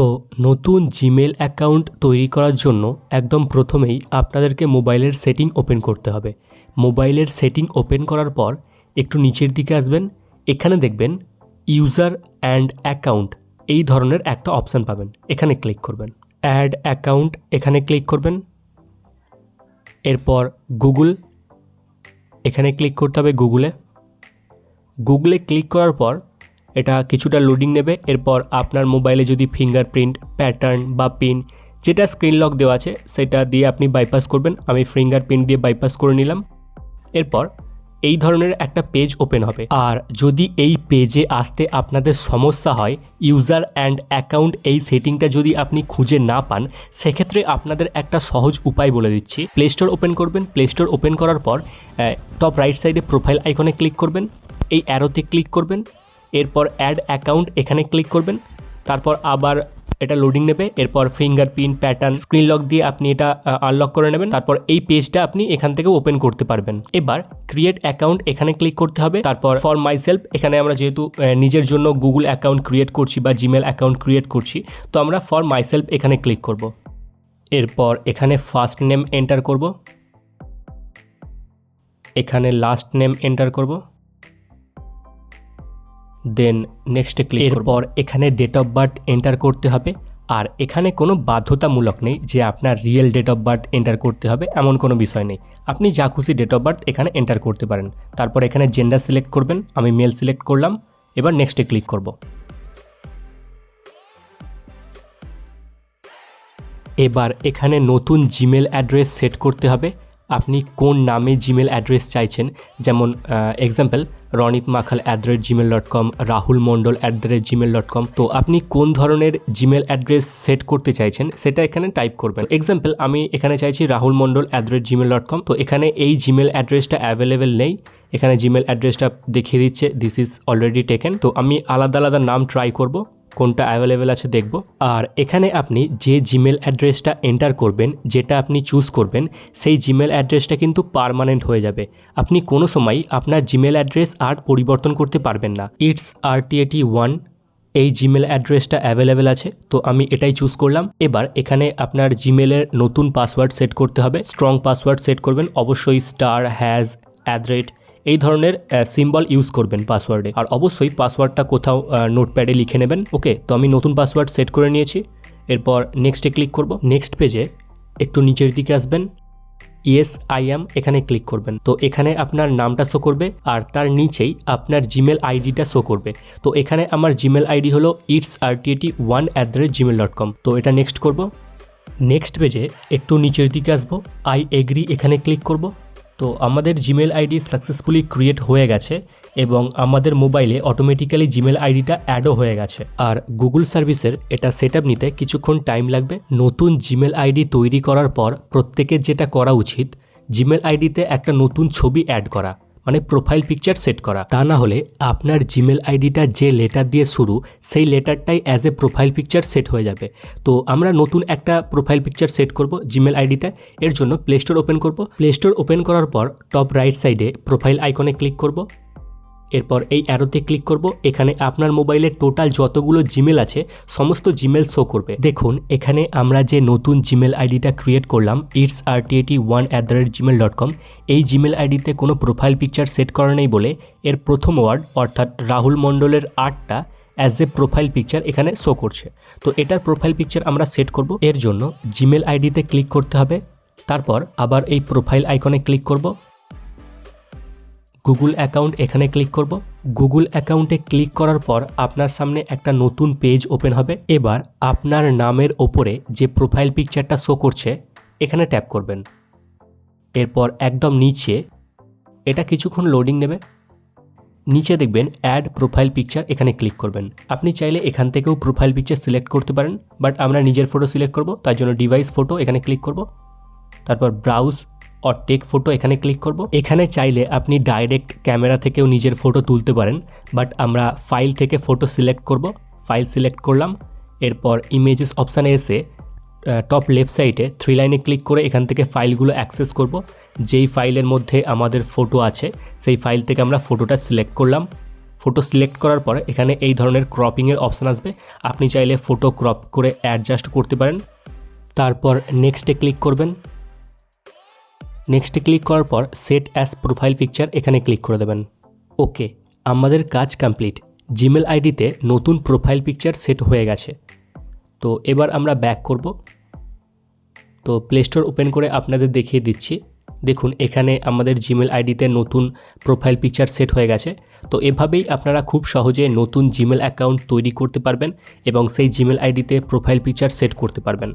তো নতুন Gmail account তৈরি করার জন্য একদম প্রথমেই আপনাদেরকে মোবাইলের সেটিং ওপেন করতে হবে। মোবাইলের সেটিং ওপেন করার পর একটু নিচের দিকে আসবেন। এখানে দেখবেন ইউজার অ্যান্ড অ্যাকাউন্ট। এই ধরনের একটা অপশান পাবেন। এখানে ক্লিক করবেন। অ্যাড অ্যাকাউন্ট এখানে ক্লিক করবেন। এরপর গুগল এখানে ক্লিক করতে হবে গুগলে। গুগলে ক্লিক করার পর এটা কিছুটা লোডিং নেবে। এরপর আপনার মোবাইলে যদি ফিঙ্গারপ্রিন্ট প্যাটার্ন বা পিন যেটা স্ক্রিন লক দেওয়া আছে, সেটা দিয়ে আপনি বাইপাস করবেন। আমি ফিঙ্গারপ্রিন্ট দিয়ে বাইপাস করে নিলাম। এরপর এই ধরনের একটা পেজ ওপেন হবে। আর যদি এই পেজে আসতে আপনাদের সমস্যা হয় ইউজার অ্যান্ড অ্যাকাউন্ট এই সেটিংটা যদি আপনি খুঁজে না পান, সেক্ষেত্রে আপনাদের একটা সহজ উপায় বলে দিচ্ছি। প্লে স্টোর ওপেন করবেন। প্লে স্টোর ওপেন করার পর টপ রাইট সাইডে প্রোফাইল আইকনে ক্লিক করবেন। এই অ্যারোতে ক্লিক করবেন। এরপর অ্যাড অ্যাকাউন্ট এখানে ক্লিক করবেন। তারপর আবার এটা লোডিং নেবে। এরপর ফিঙ্গারপ্রিন্ট প্যাটার্ন স্ক্রিন লক দিয়ে আপনি এটা আনলক করে নেবেন। তারপর এই পেজটা আপনি এখান থেকে ওপেন করতে পারবেন। এবার ক্রিয়েট অ্যাকাউন্ট এখানে ক্লিক করতে হবে। তারপর ফর মাই সেলফ এখানে আমরা যেহেতু নিজের জন্য গুগল অ্যাকাউন্ট ক্রিয়েট করছি বা জিমেল অ্যাকাউন্ট ক্রিয়েট করছি, তো আমরা ফর মাই সেলফ এখানে ক্লিক করব। এরপর এখানে ফার্স্ট নেম এন্টার করব। এখানে লাস্ট নেম এন্টার করব। দেন নেক্সটে ক্লিক এরপর এখানে ডেট অফ বার্থ এন্টার করতে হবে। আর এখানে কোনো বাধ্যতামূলক নেই যে আপনার real date of birth enter করতে হবে, এমন কোনো বিষয় নেই। আপনি যা খুশি ডেট অফ বার্থ এখানে এন্টার করতে পারেন। তারপর এখানে জেন্ডার সিলেক্ট করবেন, আমি মেল সিলেক্ট করলাম। এবার নেক্সটে ক্লিক করব। এবার এখানে নতুন জিমেল অ্যাড্রেস সেট করতে হবে। আপনি কোন নামে জিমেল অ্যাড্রেস চাইছেন? যেমন example Ronit Makhal at the rate Gmail dot com Rahul Mondal at the rate Gmail dot com তো আপনি কোন ধরনের জিমেল অ্যাড্রেস সেট করতে চাইছেন? সেটা এখানে টাইপ করবেন। এক্সাম্পল আমি এখানে চাইছি Rahul Mondal at the rate Gmail dot com তো এখানে এই জিমেল অ্যাড্রেসটা অ্যাভেলেবেল নেই। এখানে জিমেল অ্যাড্রেসটা দেখিয়ে দিচ্ছে। দিস ইজ অলরেডি টেকেন তো আমি আলাদা আলাদা নাম ট্রাই করব। কোনটা অ্যাভেলেবেল আছে দেখব। আর এখানে আপনি যে জিমেল অ্যাড্রেসটা এন্টার করবেন, যেটা আপনি চুজ করবেন, সেই জিমেল অ্যাড্রেসটা কিন্তু পারমানেন্ট হয়ে যাবে। আপনি কোনো সময় আপনার জিমেল অ্যাড্রেস আর পরিবর্তন করতে পারবেন না। ইটস আর ওয়ান এই জিমেল অ্যাড্রেসটা অ্যাভেলেবেল আছে, তো আমি এটাই চুজ করলাম। এবার এখানে আপনার জিমেলের নতুন পাসওয়ার্ড সেট করতে হবে। স্ট্রং পাসওয়ার্ড সেট করবেন, অবশ্যই স্টার হ্যাজ অ্যাট রেট এই ধরনের সিম্বল ইউজ করবেন পাসওয়ার্ডে আর অবশ্যই পাসওয়ার্ডটা কোথাও নোটপ্যাডে লিখে নেবেন। ওকে তো আমি নতুন পাসওয়ার্ড সেট করে নিয়েছি। এরপর নেক্সটে ক্লিক করব। নেক্সট পেজে একটু নিচের দিকে আসবেন। ইয়েস আই অ্যাম এখানে ক্লিক করবেন। তো এখানে আপনার নামটা শো করবে আর তার নিচেই আপনার জিমেল আইডিটা শো করবে। তো এখানে আমার জিমেল আইডি হলো it's R T one at the rate Gmail dot com তো এটা নেক্সট করব। নেক্সট পেজে একটু নিচের দিকে আসব। আই এগ্রি এখানে ক্লিক করব। তো আমাদের জিমেল আইডি সাকসেসফুলি ক্রিয়েট হয়ে গেছে এবং আমাদের মোবাইলে অটোমেটিক্যালি জিমেল আইডিটা অ্যাডও হয়ে গেছে। আর গুগল সার্ভিসের এটা সেট নিতে কিছুক্ষণ টাইম লাগবে। নতুন জিমেল আইডি তৈরি করার পর প্রত্যেকের যেটা করা উচিত জিমেল আইডিতে একটা নতুন ছবি অ্যাড করা। মানে প্রোফাইল পিকচার সেট করা। তা না হলে আপনার জিমেল আইডিটা যে লেটার দিয়ে শুরু, সেই লেটারটাই as a profile picture set হয়ে যাবে। তো আমরা নতুন একটা প্রোফাইল পিকচার সেট করব জিমেল আইডিটা এর জন্য প্লে স্টোর ওপেন করব। প্লে স্টোর ওপেন করার পর টপ রাইট সাইডে প্রোফাইল আইকনে ক্লিক করব। এরপর এই অ্যারোতে ক্লিক করব। এখানে আপনার মোবাইলে টোটাল যতগুলো জিমেল আছে, সমস্ত জিমেল শো করবে। দেখুন, এখানে আমরা যে নতুন জিমেল আইডিটা ক্রিয়েট করলাম it's R T A T one at the rate Gmail dot com এই জিমেল আইডিতে কোনো প্রোফাইল পিকচার সেট করা নেই বলে এর প্রথম ওয়ার্ড, অর্থাৎ রাহুল মণ্ডলের আর্টটা অ্যাজ এ প্রোফাইল পিকচার এখানে শো করছে। তো এটার প্রোফাইল পিকচার আমরা সেট করব। এর জন্য জিমেল আইডিতে ক্লিক করতে হবে। তারপর আবার এই প্রোফাইল আইকনে ক্লিক করব। গুগল অ্যাকাউন্ট এখানে ক্লিক করব। গুগল অ্যাকাউন্টে ক্লিক করার পর আপনার সামনে একটা নতুন পেজ ওপেন হবে। এবার আপনার নামের ওপরে যে প্রোফাইল পিকচারটা শো করছে, এখানে ট্যাপ করবেন। এরপর একদম নিচে এটা কিছুক্ষণ লোডিং নেবে। নিচে দেখবেন অ্যাড প্রোফাইল পিকচার এখানে ক্লিক করবেন। আপনি চাইলে এখান থেকেও প্রোফাইল পিকচার সিলেক্ট করতে পারেন বাট আমরা নিজের ফটো সিলেক্ট করব, তার জন্য ডিভাইস ফটো এখানে ক্লিক করব। তারপর ব্রাউজ অর টেক ফটো এখানে ক্লিক করব। এখানে চাইলে আপনি ডাইরেক্ট ক্যামেরা থেকেও নিজের ফটো তুলতে পারেন বাট আমরা ফাইল থেকে ফটো সিলেক্ট করব। ফাইল সিলেক্ট করলাম, এরপর ইমেজেস অপশানে এসে টপ লেফট সাইডে থ্রি লাইনে ক্লিক করে এখান থেকে ফাইলগুলো অ্যাক্সেস করব। যেই ফাইলের মধ্যে আমাদের ফটো আছে, সেই ফাইল থেকে আমরা ফটোটা সিলেক্ট করলাম। ফটো সিলেক্ট করার পর এখানে এই ধরনের ক্রপিংয়ের অপশান আসবে। আপনি চাইলে ফটো ক্রপ করে অ্যাডজাস্ট করতে পারেন। তারপর নেক্সটে ক্লিক করবেন। নেক্সটে ক্লিক করার পর সেট অ্যাজ প্রোফাইল পিকচার এখানে ক্লিক করে দেবেন। ওকে আমাদের কাজ কমপ্লিট জিমেল আইডিতে নতুন প্রোফাইল পিকচার সেট হয়ে গেছে। তো এবার আমরা ব্যাক করব। তো প্লে স্টোর ওপেন করে আপনাদের দেখিয়ে দিচ্ছি। দেখুন, এখানে আমাদের জিমেল আইডিতে নতুন প্রোফাইল পিকচার সেট হয়ে গেছে। তো এভাবেই আপনারা খুব সহজে নতুন জিমেল অ্যাকাউন্ট তৈরি করতে পারবেন এবং সেই জিমেল আইডিতে প্রোফাইল পিকচার সেট করতে পারবেন।